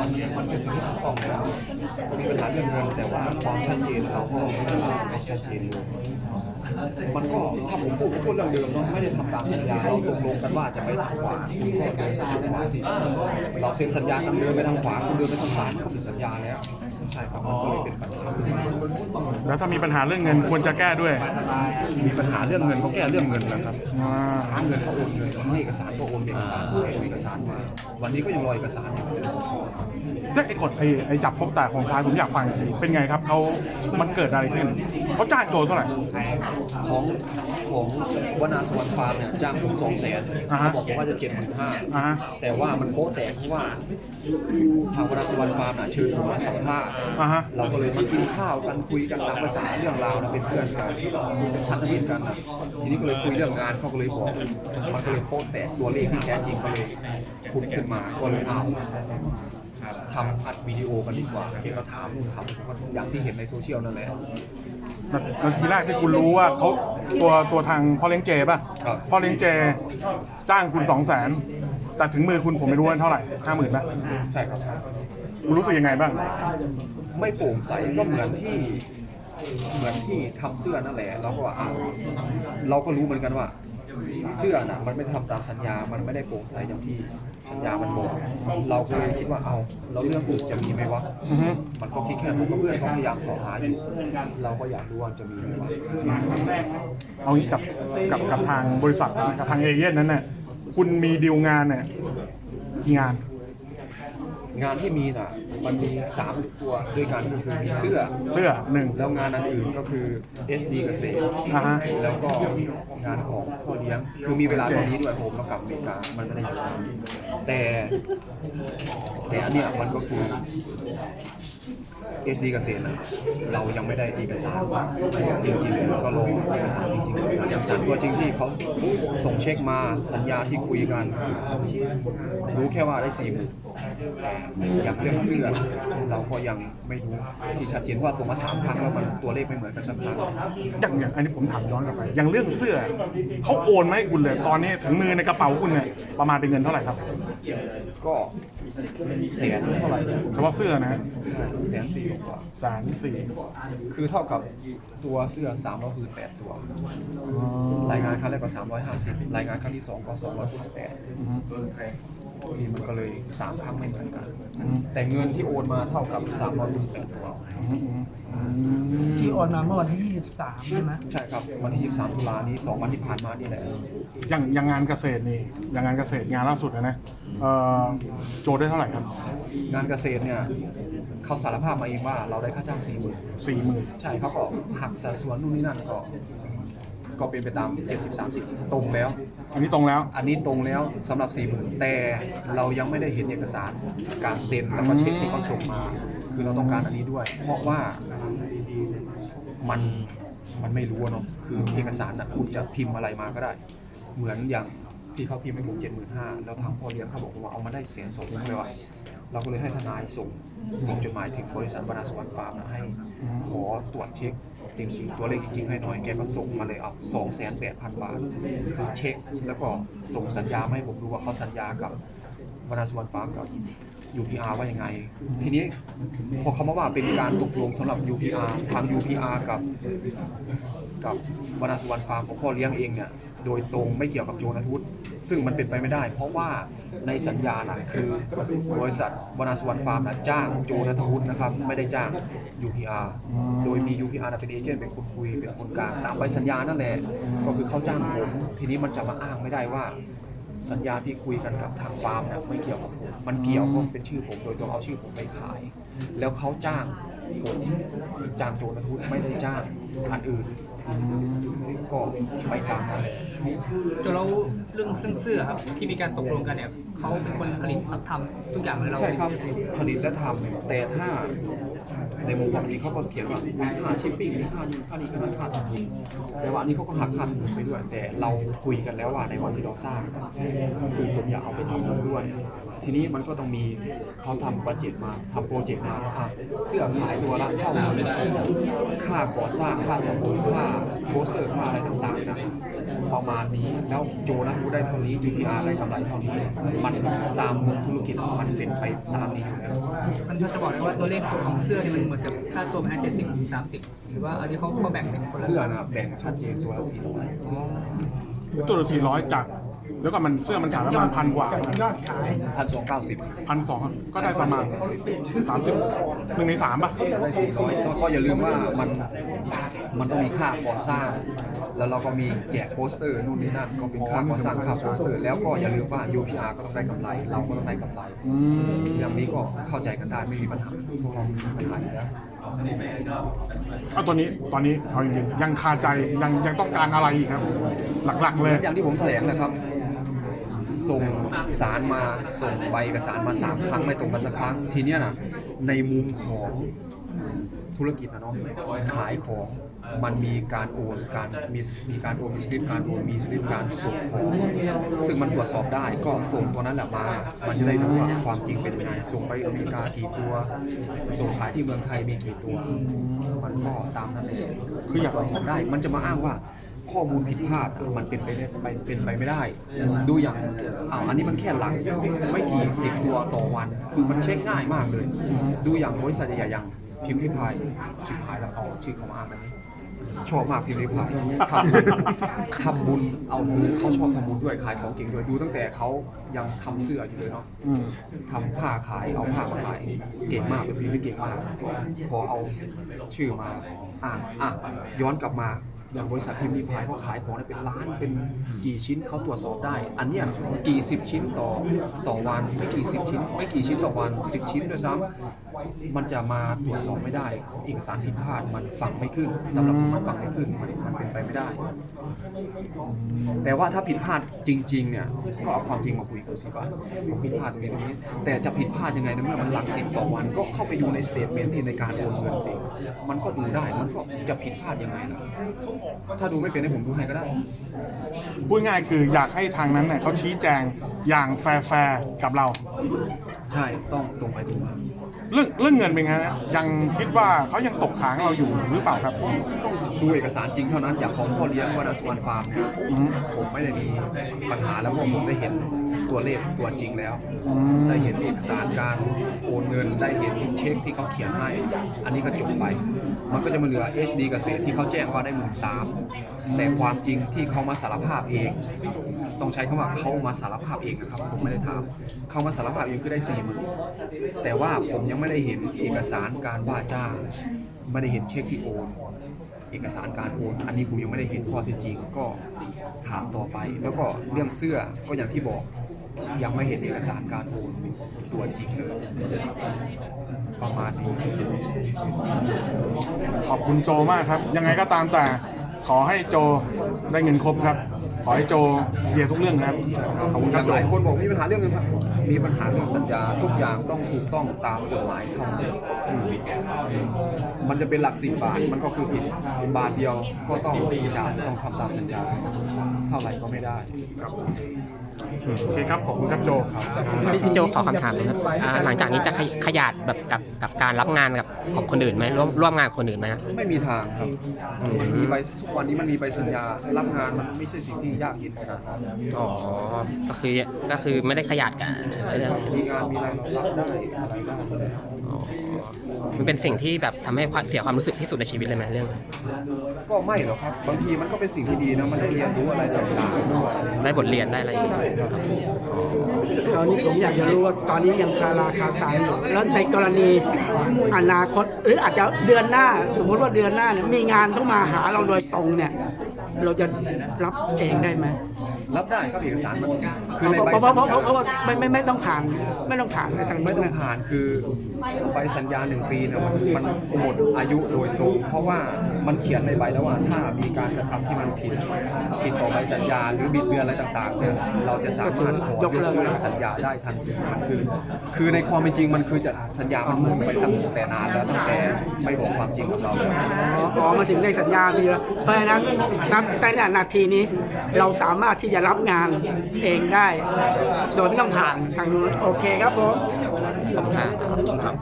มันมันเป็นสิ่งที่ถูกต้องแล้วมีปัญหาเรื่องเงินแต่ว่าความชัดเจนเราก็ไม่ชัดเจนอยู่มันก็ถ้าผมพูดผมพูดเรื่องเดิมเนาะไม่ได้ทำตามสัญญาเราตกลงกันว่าจะไปทางขวาคุณก็เดินไปทางขวาสิเราเซ็นสัญญากันเดินไปทางขวาคุณเดินไปทางซ้ายมันก็ผิดสัญญาแล้วใช่ครับมันก็เลยเป็นปัญหา แล้วถ้ามีปัญหาเรื่องเงินควรจะแก้ด้วยมีปัญหาเรื่องเงินเขาแก้เรื่องเงินแล้วครับอ่าหาเงินเขาโอนเงินให้เอกสารก็โอนเอกสารส่งเอกสารมาวันนี้ก็ยังรอเอกสารอยู่แล้วไอ้กฎไอ้ไอ้จับพบแต่ของท้ายผมอยากฟังเป็นไงครับเขามันเกิดอะไรขึ้นเขาจ้างโจรเท่าไหร่ ของของวนาสวรรค์ฟาร์มเนี่ยจ้างผมสองแสนอ่าฮะ เขาบอกผมว่าจะเจ็ดหมื่นห้า อ่าฮะ แต่ว่ามันโป๊ะแตกเพราะว่าทางวนาสวรรค์ฟาร์มน่ะเชิญผมมาสัมภาษณ์อ่าฮะเราก็เลยมากินข้าวกันคุยกันตามภาษาเรื่องราวนะเป็นเพื่อนกันเป็นพันธมิตรกันนะทีนี้ก็เลยคุยเรื่องงานเขาก็เลยบอกมันก็เลยโป๊ะแตกตัวเลขที่แท้จริงก็เลยพุดขึ้นมาก็เลยเอาทำอัดวิดีโอกันดีกว่าที่เราถามนู่นถามอย่างที่เห็นในโซเชียลนั่นแหละนาทีแรกที่คุณรู้ว่าเขาตัวตัวทางพ่อเลี้ยงเจป่ะครับพ่อเลี้ยงเจจ้างคุณสองแสนแต่ถึงมือคุณผมไม่รู้ว่าเท่าไหร่ห้าหมื่นละใช่ครับ คุณรู้สึกยังไงบ้าง ไม่โปร่งใสก็เหมือนที่เหมือนที่ทำเสื้อนั่นแหละเราก็ว่าอ้าวเราก็รู้เหมือนกันว่า เสื้อน่ะมันไม่ได้ทำตามสัญญา มันไม่ได้โปร่งใสอย่างที่สัญญามันบอก เราก็เลยคิดว่าเอาแล้วเรื่องอื่นจะมีไหมวะอือฮึ มันก็คิดแค่ผมกับเพื่อนก็พยายามสอบหาอยู่เราก็อยากรู้ว่าจะมีไหมวะ เอางี้กับกับกับทางบริษัทกับทางเอเย่นนั้นน่ะคุณมีดีลงานเนี่ยกี่งาน งานที่มีน่ะมันมีสามตัวด้วยกันก็คือมีเสื้อ เสื้อหนึ่ง แล้วงานอันอื่นก็คือ HD เกษตรอ่าฮะ แล้วก็งานของพ่อเลี้ยงคือมีเวลาเท่านี้ด้วยผมต้องกลับอเมริกามันไม่ได้อยู่นานแต่ แต่อันเนี้ยมันก็คือ HD เกษตรนะเรายังไม่ได้เอกสารจริงๆแล้วก็รอเอกสารจริงๆเอกสารตัวจริงที่เขาส่งเช็คมาสัญญาที่คุยกัน รู้แค่ว่าได้สี่หมื่นอย่างเรื่องเสื้อ เราก็ยังไม่รู้ที่ชัดเจนเพราะว่าส่งมาสามครั้งแล้วมันตัวเลขไม่เหมือนกันสักครั้งอย่างอย่างอันนี้ผมถามย้อนกลับไปอย่างเรื่องเสื้อเขาโอนมาให้คุณเลย ตอนนี้ถึงมือในกระเป๋าคุณเนี่ยประมาณเป็นเงินเท่าไหร่ครับ ก็ แสนเท่าไหร่เนี่ยเฉพาะเสื้อนะฮะแสนสี่กว่าแสนสี่คือเท่ากับตัวเสื้อ3ามร้อยคือแปดตัว รายงานครั้งแรกก็350 รายงานครั้งที่2ก็268 นี่มันก็เลย3ครั้งไม่เหมือนกันแต่เงินที่โอนมาเท่ากับ328ตัวที่โอนมาเมื่อวันที่ 23 ใช่ไหมใช่ครับ วันที่ 23ตุลานี้2วันที่ผ่านมานี่แหละ อย่างอย่างงานเกษตรนี่อย่างงานเกษตรงานล่าสุดนะนะเอ่อโจได้เท่าไหร่ครับงานเกษตรเนี่ยเขาสารภาพมาเองว่าเราได้ค่าจ้าง40,000สี่หมื่นใช่เขาก็หักสัดส่วนนู่นนี่นั่นก็ ก็เป็นไปตาม 70-30 ตรงแล้ว อันนี้ตรงแล้ว อันนี้ตรงแล้วสำหรับ 4 0,000 แต่เรายังไม่ได้เห็นเอกสารการเซ็นแล้วก็เช็คที่เขาส่งมา คือเราต้องการอันนี้ด้วย เพราะว่ามันมันไม่รู้อะเนาะคือเอกสารนะคุณจะพิมพ์อะไรมาก็ได้ เหมือนอย่างที่เขาพิมพ์ให้ผมเจ็ดหมื่นห้าแล้วทางพ่อเลี้ยงเขาบอกว่าเอามาได้เสียงสดเลยว่าเราก็เลยให้ทนายส่ง ส่งจดหมายถึงบริษัทวนาสวรรค์ฟาร์มนะให้ขอตรวจเช็คจริงๆตัวเลขจริงๆให้หน่อยแกก็ส่งมาเลยเอาสองแสนแปดพันบาทคือเช็ค แล้วก็ส่งสัญญามาให้ผมดูว่าเขาสัญญากับวนาสวรรค์ฟาร์มกับ UPR ว่ายังไง ทีนี้พอเขามาว่าเป็นการตกลงสำหรับ UPR ทาง UPR กับกับวนาสุวรรณฟาร์มของพ่อเลี้ยงเองเนี่ย โดยตรงไม่เกี่ยวกับโยนทุตซึ่งมันเป็นไปไม่ได้ เพราะว่าในสัญญาน่ะคือบริษัทวนาสวรรณฟาร์มนะจ้างโจนัทวุฒินะครับ ไม่ได้จ้าง UPR โดยมี UPR เป็นเอเจนต์เป็นคนคุยเป็นคนกลางตามใบสัญญานั่นแหละก็คือเขาจ้างผมทีนี้มันจะมาอ้างไม่ได้ว่า สัญญาที่คุยกันกับทางฟาร์มเนี่ยไม่เกี่ยวกับผมมันเกี่ยวเพราะเป็นชื่อผมโดยตรงเอาชื่อผมไปขาย แล้วเขาจ้างผมจ้างโจนัทวุฒิไม่ได้จ้างอันอื่น ก็ไปตามนั้นจนเราเรื่องเรื่องเสื้อครับที่มีการตกลงกันเนี่ยเขาเป็นคนผลิตรับทำทุกอย่างเลยเรา ใช่ครับผลิตและทำแต่ถ้า ในมุมความจริงเขาก็เขียนว่ามีค่าชิปปิ้งมีค่านี้ค่านี้ค่านั้นค่าทำนี้แต่ว่าอันนี้เขาก็หักค่าทำไปด้วย แต่เราคุยกันแล้วว่าในวันที่เราสร้างคือผมอยากเอาไปทำด้วย ทีนี้มันก็ต้องมีเขาทำบัจเจตมาทำโปรเจกต์มาว่าอะเสื้อขายตัวละเท่านี้ค่าก่อสร้างค่าทำบุญค่าโปสเตอร์ค่าอะไรต่างๆนะ ประมาณนี้ แล้วโจนะรู้ได้เท่านี้ UTR ได้กำไรเท่านี้ มันตามธุรกิจมันเป็นไปตามนี้อยู่แล้วเขาจะบอกเลยว่าตัวเลขของเสื้อเนี่ยมันเหมือนกับค่าตัวมันเจ็ดสิบสามสิบหรือว่าอันนี้เขาเขาแบ่งเป็นคนละเสื้อนะแบ่งชัดเจนตัวละสี่ร้อยอ๋อตัวละสี่ร้อยจาก แล้วก็มันเสื้อมันขายประมาณพันกว่ายอดขายพันสองเก้าสิบพันสองก็ได้ประมาณสามสิบหนึ่งในสามป่ะได้สี่ร้อยก็อย่าลืมว่ามันมันต้องมีค่าก่อสร้าง แล้วเราก็มีแจกโปสเตอร์นู่นนี่นั่นก็เป็นค่าก่อสร้างค่าโปสเตอร์ แล้วก็อย่าลืมว่า UPR ก็ต้องได้กำไร เราก็ต้องได้กำไรอืมอย่างนี้ก็เข้าใจกันได้ไม่มีปัญหาพวกเราไม่มีปัญหาอยู่แล้วเอาตัวนี้ตอนนี้เอาจริงๆยังคาใจยังยังต้องการอะไรอีกครับ หลักๆเลยอย่างที่ผมแถลงนะครับ ส่งสารมาส่งใบเอกสารมาสามครั้งไม่ตรงกันสักครั้ง ทีเนี้ยนะในมุมของธุรกิจนะเนาะขายของมันมีการโอนการมีมีการโอนมีสลิปการโอนมีสลิปการส่งของซึ่งมันตรวจสอบได้ก็ส่งตัวนั้นแหละมา มันจะได้รู้ว่าความจริงเป็นยังไงส่งไปอเมริกากี่ตัว ส่งขายที่เมืองไทยมีกี่ตัว มันก็ตามนั้นเลยคืออยากตรวจสอบได้ มันจะมาอ้างว่า ข้อมูลผิดพลาดอะมันเป็นไปได้ไปเป็นไปไม่ได้ ดูอย่างอ้าวอันนี้มันแค่หลักไม่กี่สิบตัวต่อวัน คือมันเช็คง่ายมากเลย ดูอย่างบริษัทใหญ่ๆอย่างพิมพ์ริพายชิบหายแล้วเอาชื่อเขามาอ้างกันชอบมากพิมพ์ริพายทำบุญทำบุญเอาบุญเขาชอบทำบุญด้วยขายของเก่งด้วยดูตั้งแต่เขายังทำเสื้ออยู่เลยเนาะทำผ้าขายเอาผ้ามาขายเก่งมากเป็นพี่ที่เก่งมากขอเอาชื่อมาอ่าอะย้อนกลับมา อย่างบริษัทพิมพ์รีพายเขาขายของได้เป็นล้านเป็นกี่ชิ้นเขาตรวจสอบได้ อันเนี้ยกี่สิบชิ้นต่อต่อวันไม่กี่สิบชิ้น ไม่กี่ชิ้นต่อวันสิบชิ้นด้วยซ้ำมันจะมาตรวจสอบไม่ได้เอกสารผิดพลาดมันฟังไม่ขึ้นสำหรับผมมันฟังไม่ขึ้นมันมันเป็นไปไม่ได้ แต่ว่าถ้าผิดพลาดจริงๆเนี่ยก็เอาความจริงมาคุยกันสิก่อนผมผิดพลาดตรงนี้ตรงนี้ แต่จะผิดพลาดยังไงในเมื่อมันหลักสิบต่อวัน ก็เข้าไปดูในสเตทเมนต์ที่ในการโอนเงินสิมันก็ดูได้มันก็จะผิดพลาดยังไงล่ะถ้าดูไม่เป็นให้ผมดูให้ก็ได้ พูดง่ายคืออยากให้ทางนั้นเนี่ยเขาชี้แจงอย่างแฟร์ๆกับเรา ใช่ต้องตรงไปตรงมาเรื่องเรื่องเงินเป็นไงฮะยังคิดว่าเขายังตกค้างเราอยู่หรือเปล่าครับ ต้องดูเอกสารจริงเท่านั้นอย่างของพ่อเลี้ยงวนาสวรรณฟาร์มเนี่ยอืม ผมไม่ได้มีปัญหาแล้วเพราะผมได้เห็นตัวเลขตัวจริงแล้ว อืมได้เห็นเอกสารการโอนเงินได้เห็นเช็คที่เขาเขียนให้ อันนี้ก็จบไป มันก็จะมาเหลือ HD เกษตรที่เขาแจ้งว่าได้หมื่นสามแต่ความจริงที่เขามาสารภาพเอง ต้องใช้คำว่าเขามาสารภาพเองนะครับผมไม่ได้ถามเขามาสารภาพเองคือได้สี่หมื่นแต่ว่าผมยังไม่ได้เห็นเอกสารการว่าจ้างไม่ได้เห็นเช็คที่โอนเอกสารการโอนอันนี้ผมยังไม่ได้เห็นข้อเท็จจริงก็ถามต่อไป แล้วก็เรื่องเสื้อก็อย่างที่บอก ยังไม่เห็นเอกสารการโอนตัวจริงเลยประมาณนี้ ขอบคุณโจมากครับ ยังไงก็ตามแต่ขอให้โจได้เงินครบครับ ขอให้โจเคลียร์ทุกเรื่องครับขอบคุณครับโจ หลายคนบอกมีปัญหาเรื่องเงินครับมีปัญหาเรื่องสัญญาทุกอย่างต้องถูกต้องตามกฎหมายเท่านั้นมันจะเป็นหลักสิบบาทมันก็คือผิดบาทเดียวก็ต้องจ่ายต้องทำตามสัญญา เท่าไหร่ก็ไม่ได้ โอเคครับขอบคุณครับโจพี่โจขอคำถามหนะครับอ่าหลังจากนี้จะขยขยาดแบบกับกับการรับงานกับของคนอื่นไหมร่วมร่วมงานกับคนอื่นไหมฮะไม่มีทางครับมีใบทุกวันนี้มันมีใบสัญญารับงานมันไม่ใช่สิ่งที่ยากเย็นขนาดนั้นอ๋อ ก็คือก็คือไม่ได้ขยาดกันเรื่องมีงานมีอะไรเรารับได้อะไรได้ห มดแล้วอ๋อมันเป็นสิ่งที่แบบทำให้เสียความรู้สึกที่สุดในชีวิตเลยไหมเรื่องก็ไม่หรอกครับ บางทีมันก็เป็นสิ่งที่ดีนะมันได้เรียนรู้อะไรต่างๆด้วยได้บทเรียนได้อะไรอย่างเงี้ยใช่ครับตอนนี้ผมอยากจะรู้ว่าตอนนี้ยังคาราคาซังอยู่แล้วในกรณีอนาคต หรืออาจจะเดือนหน้า สมมุติว่าเดือนหน้าเนี่ยมีงานเข้ามาหาเราโดยตรงเนี่ย เราจะรับเองได้ไหม รับได้ครับเอกสารมันเพคือในราะใบเพราะสัญเพราะญา เพราะว่าไม่ไม่ไม่ต้องผ่านไม่ต้องผ่านในทางไม่นี้ต้องนะ ผ่านคือใบสัญญาหนึ่งปีเนี่ยมันมันหมดอายุโดยตรงเพราะว่ามันเขียนในใบแล้วว่าถ้ามีการกระทำที่มันผิดผิดต่อใบสัญญาหรือบิดเบือนอะไรต่างๆเนี่ยเราจะสามารถขอยกเลิกสัญญาได้ทันทีมันคือ คือในความเป็นจริงมันคือจะสัญญามันมุ่งไปตั้งแต่นานแล้วตั้งแต่ไม่บอกความจริงกับเราอ๋ออ๋อมาถึงในสัญญามีแล้วเพราะฉะนั้นนับแต่นาทีนี้เราสามารถที่จะรับงานเองได้ โดยไม่ต้องผ่านทางนู้นโอเคครับผม ขอบคุณครับ